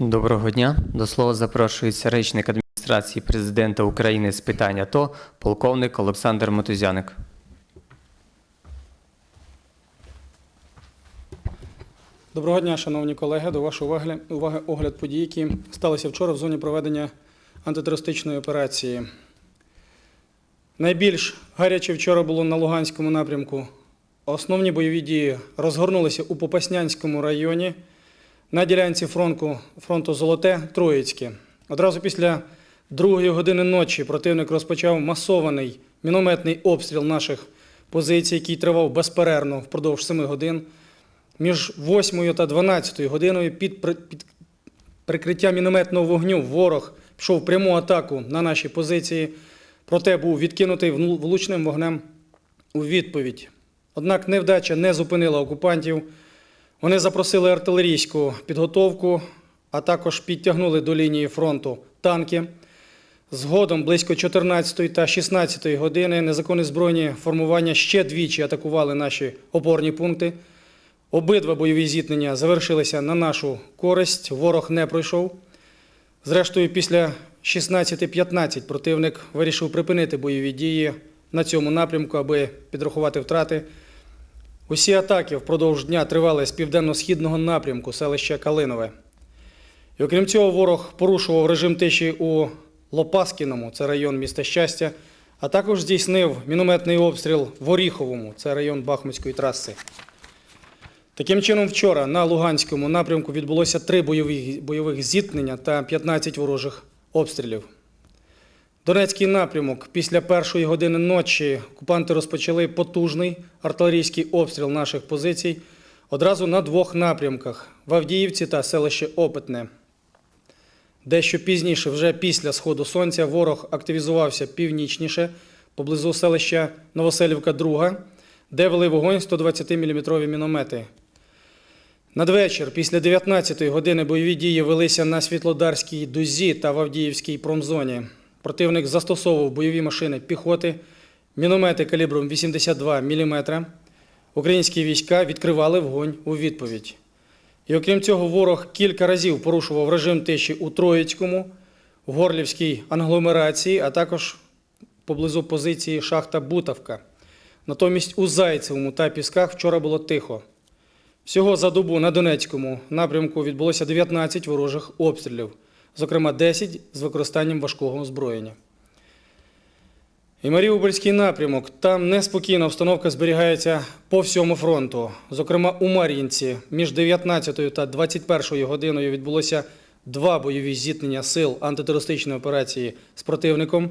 Доброго дня. До слова запрошується речник адміністрації президента України з питань АТО, полковник Олександр Мотузяник. Доброго дня, шановні колеги. До вашої уваги, уваги огляд подій, які сталися вчора в зоні проведення антитерористичної операції. Найбільш гаряче вчора було на Луганському напрямку. Основні бойові дії розгорнулися у Попаснянському районі на ділянці фронту, фронту Золоте Троїцьке. Одразу після другої години ночі противник розпочав масований мінометний обстріл наших позицій, який тривав безперервно впродовж 7 годин. Між 8 та 12 годиною під, при- під прикриттям мінометного вогню ворог пішов пряму атаку на наші позиції, проте був відкинутий влучним вогнем у відповідь. Однак невдача не зупинила окупантів. Вони запросили артилерійську підготовку, а також підтягнули до лінії фронту танки. Згодом близько 14 та 16 години незаконні збройні формування ще двічі атакували наші опорні пункти. Обидва бойові зіткнення завершилися на нашу користь. Ворог не пройшов. Зрештою, після 16.15 противник вирішив припинити бойові дії на цьому напрямку, аби підрахувати втрати. Усі атаки впродовж дня тривали з південно-східного напрямку селища Калинове. І окрім цього, ворог порушував режим тиші у Лопаскіному, це район міста Щастя, а також здійснив мінометний обстріл в Оріховому, це район Бахмутської траси. Таким чином, вчора на Луганському напрямку відбулося три бойових зіткнення та 15 ворожих обстрілів. Донецький напрямок після першої години ночі окупанти розпочали потужний артилерійський обстріл наших позицій одразу на двох напрямках в Авдіївці та селище Опитне. Дещо пізніше, вже після сходу сонця, ворог активізувався північніше поблизу селища Новоселівка 2, де вели вогонь 120-мм міномети. Надвечір, після 19-ї години, бойові дії велися на Світлодарській дузі та в Авдіївській промзоні. Противник застосовував бойові машини піхоти, міномети калібром 82 мм. Українські війська відкривали вогонь у відповідь. І окрім цього, ворог кілька разів порушував режим тиші у Троїцькому, Горлівській англомерації, а також поблизу позиції шахта Бутавка. Натомість у Зайцевому та Пісках вчора було тихо. Всього за добу на Донецькому напрямку відбулося 19 ворожих обстрілів, зокрема 10 з використанням важкого озброєння. І Маріупольський напрямок. Там неспокійна обстановка зберігається по всьому фронту. Зокрема, у Мар'їнці між 19 та 21 годиною відбулося два бойові зіткнення сил антитерористичної операції з противником.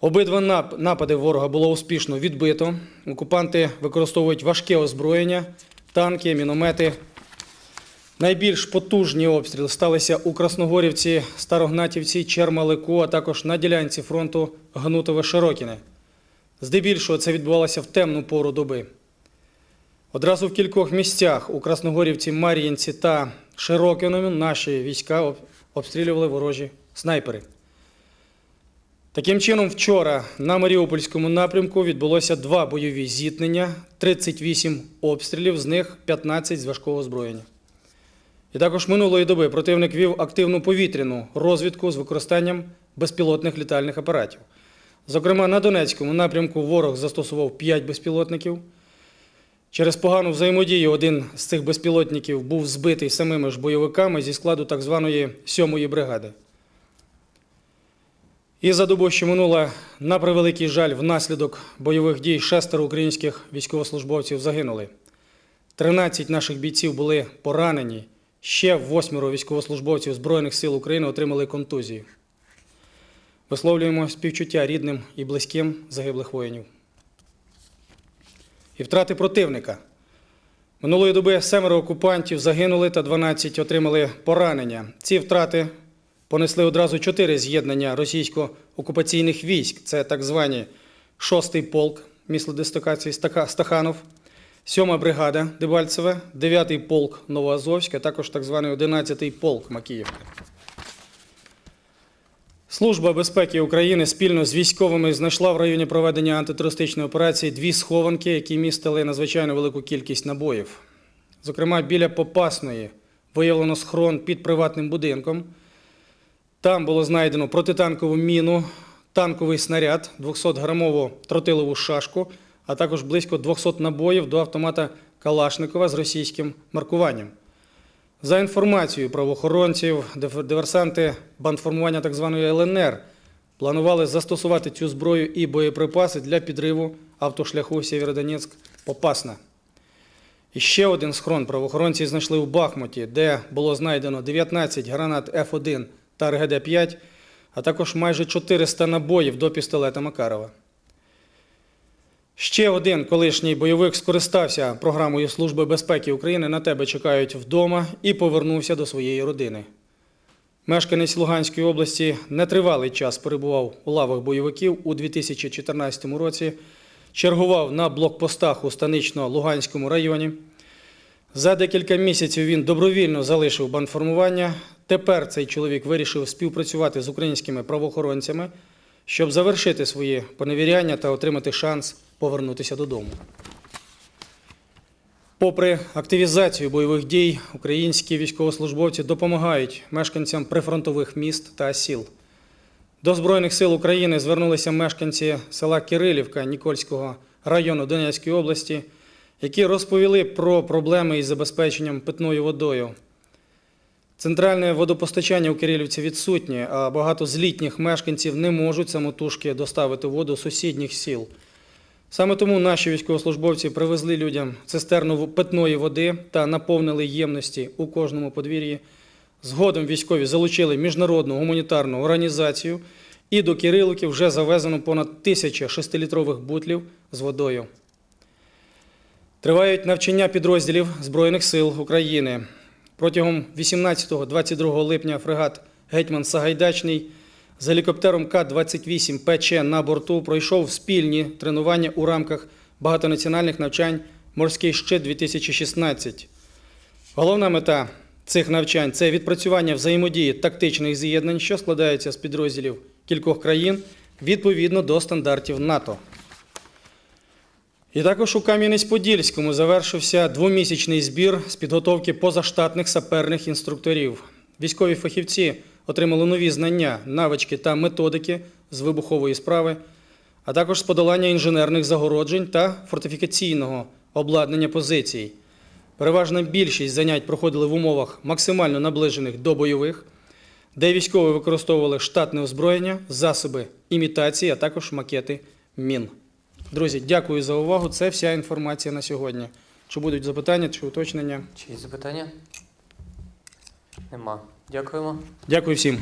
Обидва напади ворога було успішно відбито. Окупанти використовують важке озброєння, танки, міномети. Найбільш потужні обстріли сталися у Красногорівці, Старогнатівці, Чермалику, а також на ділянці фронту Гнутове-Широкіне. Здебільшого це відбувалося в темну пору доби. Одразу в кількох місцях у Красногорівці, Мар'їнці та Широкіному наші війська обстрілювали ворожі снайпери. Таким чином, вчора на Маріупольському напрямку відбулося два бойові зіткнення, 38 обстрілів, з них 15 з важкого озброєння. І також минулої доби противник вів активну повітряну розвідку з використанням безпілотних літальних апаратів. Зокрема, на Донецькому напрямку ворог застосував 5 безпілотників. Через погану взаємодію один з цих безпілотників був збитий самими ж бойовиками зі складу так званої 7-ї бригади. І за добу, що минула, на превеликий жаль, внаслідок бойових дій шестеро українських військовослужбовців загинули. 13 наших бійців були поранені. Ще восьмеро військовослужбовців Збройних сил України отримали контузії. Висловлюємо співчуття рідним і близьким загиблих воїнів. І втрати противника. Минулої доби семеро окупантів загинули та 12 отримали поранення. Ці втрати понесли одразу чотири з'єднання російсько-окупаційних військ. Це так звані 6-й полк міста дислокації Стаханов, 7 бригада Дебальцеве, 9-й полк Новоазовськ, а також так званий 11-й полк Макіївка. Служба безпеки України спільно з військовими знайшла в районі проведення антитерористичної операції дві схованки, які містили надзвичайно велику кількість набоїв. Зокрема, біля Попасної виявлено схрон під приватним будинком. Там було знайдено протитанкову міну, танковий снаряд, 200-грамову тротилову шашку, а також близько 200 набоїв до автомата Калашникова з російським маркуванням. За інформацією правоохоронців, диверсанти бандформування так званої ЛНР планували застосувати цю зброю і боєприпаси для підриву автошляху Сєвєродонецьк-Попасна. І ще один схрон правоохоронці знайшли в Бахмуті, де було знайдено 19 гранат F1 та РГД-5, а також майже 400 набоїв до пістолета Макарова. Ще один колишній бойовик скористався програмою Служби безпеки України на тебе чекають вдома і повернувся до своєї родини. Мешканець Луганської області нетривалий час перебував у лавах бойовиків у 2014 році, чергував на блокпостах у станично-Луганському районі. За декілька місяців він добровільно залишив бандформування. Тепер цей чоловік вирішив співпрацювати з українськими правоохоронцями, щоб завершити свої поневіряння та отримати шанс повернутися додому. Попри активізацію бойових дій, українські військовослужбовці допомагають мешканцям прифронтових міст та сіл. До Збройних сил України звернулися мешканці села Кирилівка Нікольського району Донецької області, які розповіли про проблеми із забезпеченням питною водою. Центральне водопостачання у Кирилівці відсутнє, а багато з літніх мешканців не можуть самотужки доставити воду сусідніх сіл. Саме тому наші військовослужбовці привезли людям цистерну питної води та наповнили ємності у кожному подвір'ї. Згодом військові залучили міжнародну гуманітарну організацію, і до Кирилівки вже завезено понад тисяча шестилітрових бутлів з водою. Тривають навчання підрозділів Збройних сил України. Протягом 18-22 липня фрегат Гетьман Сагайдачний з гелікоптером К-28 ПЧ на борту пройшов спільні тренування у рамках багатонаціональних навчань Морський щит 2016. Головна мета цих навчань це відпрацювання взаємодії тактичних з'єднань, що складаються з підрозділів кількох країн відповідно до стандартів НАТО. І також у Кам'янець-Подільському завершився двомісячний збір з підготовки позаштатних саперних інструкторів. Військові фахівці отримали нові знання, навички та методики з вибухової справи, а також з подолання інженерних загороджень та фортифікаційного обладнання позицій. Переважна більшість занять проходили в умовах максимально наближених до бойових, де військові використовували штатне озброєння, засоби імітації, а також макети мін. Друзі, дякую за увагу. Це вся інформація на сьогодні. Чи будуть запитання чи уточнення? Чи є запитання? Нема. Дякуємо. Дякую всім.